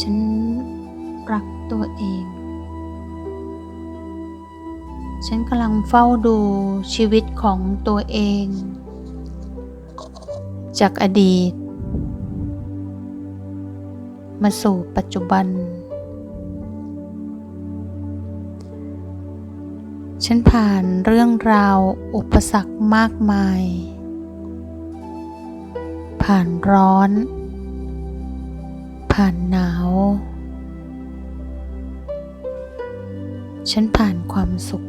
ฉันรักตัวเอง ฉันกำลังเฝ้าดูชีวิตของตัวเอง จากอดีต มาสู่ปัจจุบัน ฉันผ่านเรื่องราวอุปสรรคมากมาย ผ่านร้อน ผ่านหนาว ฉันผ่านความสุข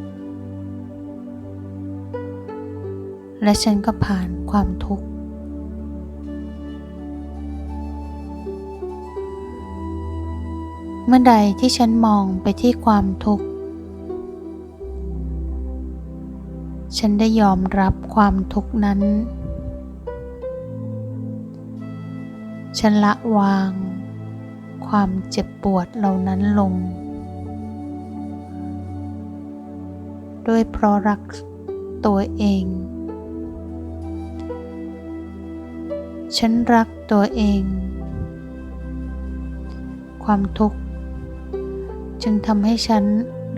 และฉันก็ผ่านความทุกข์ เมื่อใดที่ฉันมองไปที่ความทุกข์ ฉันได้ยอมรับความทุกข์นั้นฉันละวาง ความเจ็บปวดเหล่านั้นลง ด้วยเพราะรักตัวเอง ฉันรักตัวเอง ความทุกข์ จึงทำให้ฉัน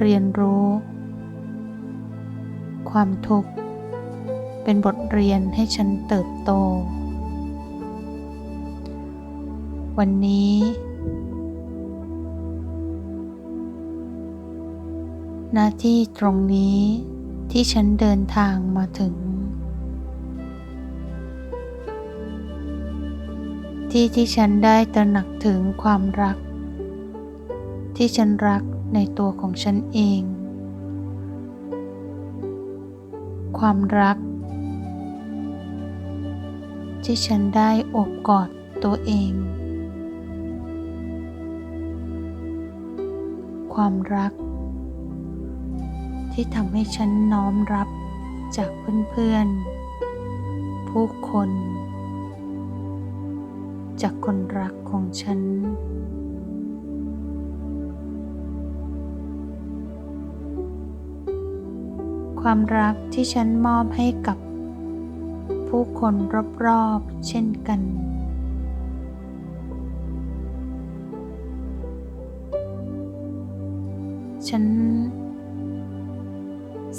เรียนรู้ ความทุกข์ เป็นบทเรียนให้ฉันเติบโตวันนี้ หน้าที่ตรงนี้ที่ฉันเดินทางมาถึง ที่ที่ฉันได้ตระหนักถึงความรัก ที่ฉันรักในตัวของฉันเอง ความรัก ที่ฉันได้โอบกอดตัวเอง ความรัก ที่ทำให้ฉันน้อมรับจากเพื่อนๆ ผู้คน จากคนรักของฉัน ความรักที่ฉันมอบให้กับผู้คนรอบๆ เช่นกัน ฉัน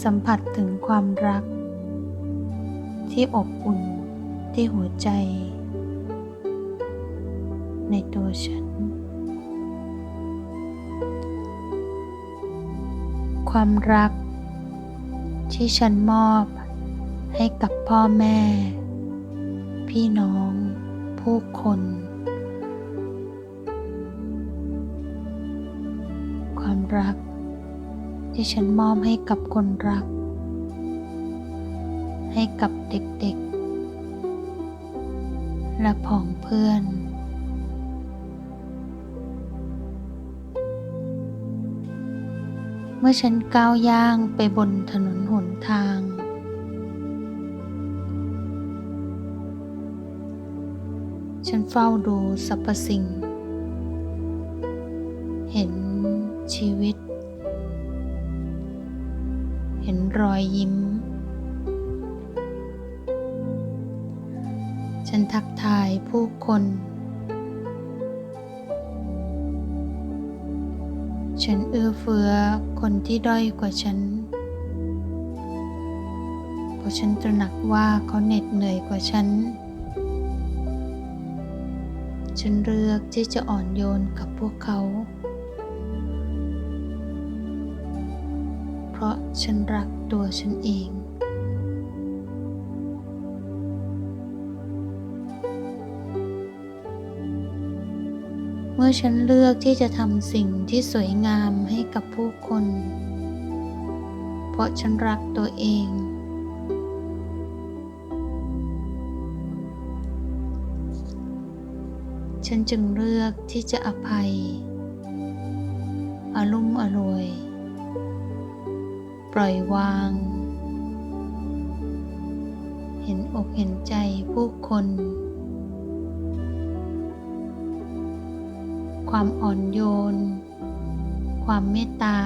สัมผัสถึงความรัก ที่อบอุ่นที่หัวใจ ในตัวฉัน ความรัก ที่ฉันมอบให้กับพ่อแม่ พี่น้อง ผู้คน ความรัก ที่ฉันมอบให้กับคนรัก ให้กับเด็กๆ และผองเพื่อน เมื่อฉันก้าวย่างไปบนถนนหนทาง ฉันเฝ้าดูสรรพสิ่ง เห็นรอยยิ้ม ฉันทักทายผู้คน ฉันเอื้อเฟื้อคนที่ด้อยกว่าฉัน เพราะฉันตระหนักว่าเขาเหน็ดเหนื่อยกว่าฉัน ฉันเลือกที่จะอ่อนโยนกับพวกเขา ฉันรักตัวฉันเอง เมื่อฉันเลือกที่จะทำสิ่งที่สวยงามให้กับผู้คน เพราะฉันรักตัวเอง ฉันจึงเลือกที่จะอภัย อารุ่มอรวย ปล่อยวาง เห็นอกเห็นใจผู้คน ความอ่อนโยน ความเมตตา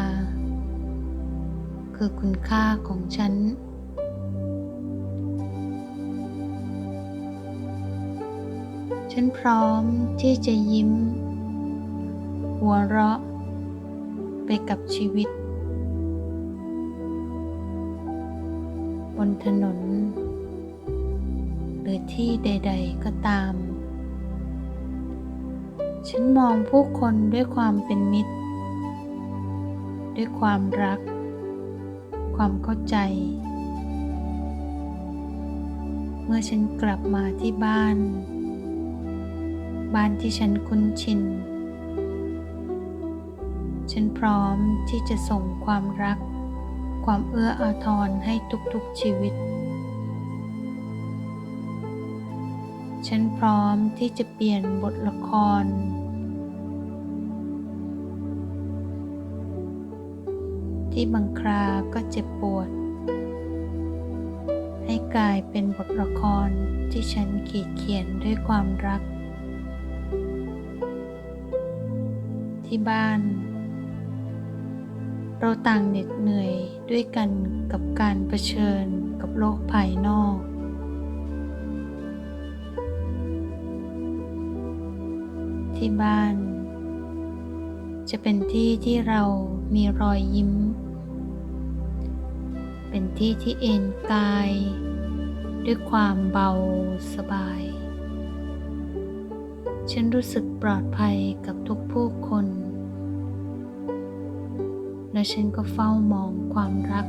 คือคุณค่าของฉันฉันพร้อมที่จะยิ้ม หัวเราะไปกับชีวิต บนถนน หรือที่ใด ๆ ก็ตาม ฉันมองผู้คนด้วยความเป็นมิตร ด้วยความรัก ความเข้าใจ เมื่อฉันกลับมาที่บ้าน บ้านที่ฉันคุ้นชิน ฉันพร้อมที่จะส่งความรัก ความเอื้ออาทรให้ทุกๆชีวิต ฉันพร้อมที่จะเปลี่ยนบทละคร ที่บางคราก็เจ็บปวด ให้กลายเป็นบทละครที่ฉันขีดเขียนด้วยความรัก ที่บ้าน เราต่างเหน็ดเหนื่อยด้วยกันกับการเผชิญกับโลกภายนอก ที่บ้าน จะเป็นที่ที่เรามีรอยยิ้ม เป็นที่ที่เอนกาย ด้วยความเบาสบาย ฉันรู้สึกปลอดภัยกับทุกผู้คน และฉันก็เฝ้ามองความรัก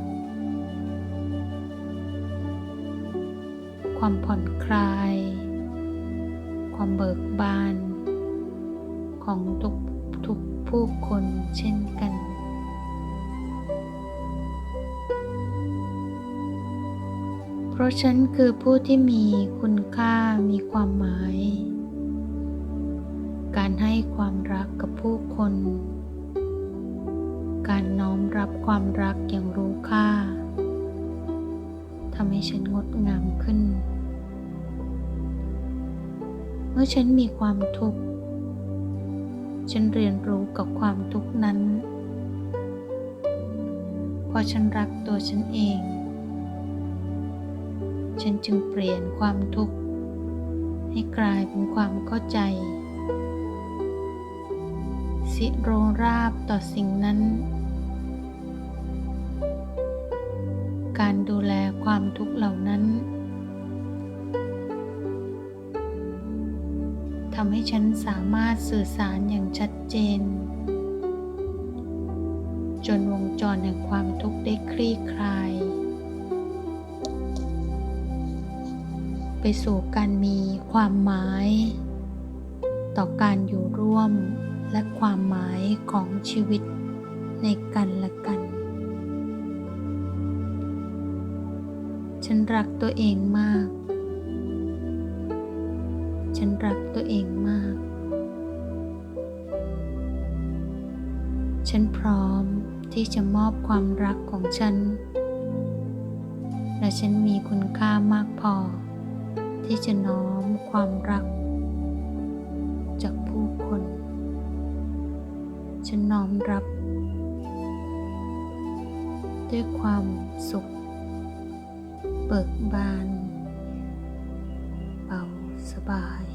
ความผ่อนคลาย ความเบิกบาน ของทุกทุกผู้คนเช่นกันเพราะฉันคือผู้ที่มีคุณค่ามีความหมาย การให้ความรักกับผู้คน การน้อมรับความรักอย่างรู้ค่าทำให้ฉันงดงามขึ้น เมื่อฉันมีความทุกข์ ฉันเรียนรู้กับความทุกข์นั้นพราะฉันรักตัวฉันเอง ฉันจึงเปลี่ยนความทุกข์ให้กลายเป็นความเข้าใจ สิโรราบต่อสิ่งนั้น การดูแลความทุกข์เหล่านั้นทำให้ฉันสามารถสื่อสารอย่างชัดเจน จนวงจรแห่งความทุกข์ได้คลี่คลาย ไปสู่การมีความหมาย ต่อการอยู่ร่วม และความหมายของชีวิตในกันและกัน ฉันรักตัวเองมาก ฉันรักตัวเองมาก ฉันพร้อมที่จะมอบความรักของฉัน และฉันมีคุณค่ามากพอ ที่จะน้อมความรัก จากผู้คน ฉันน้อมรับ ด้วยความสุข เบิกบาน เบาสบาย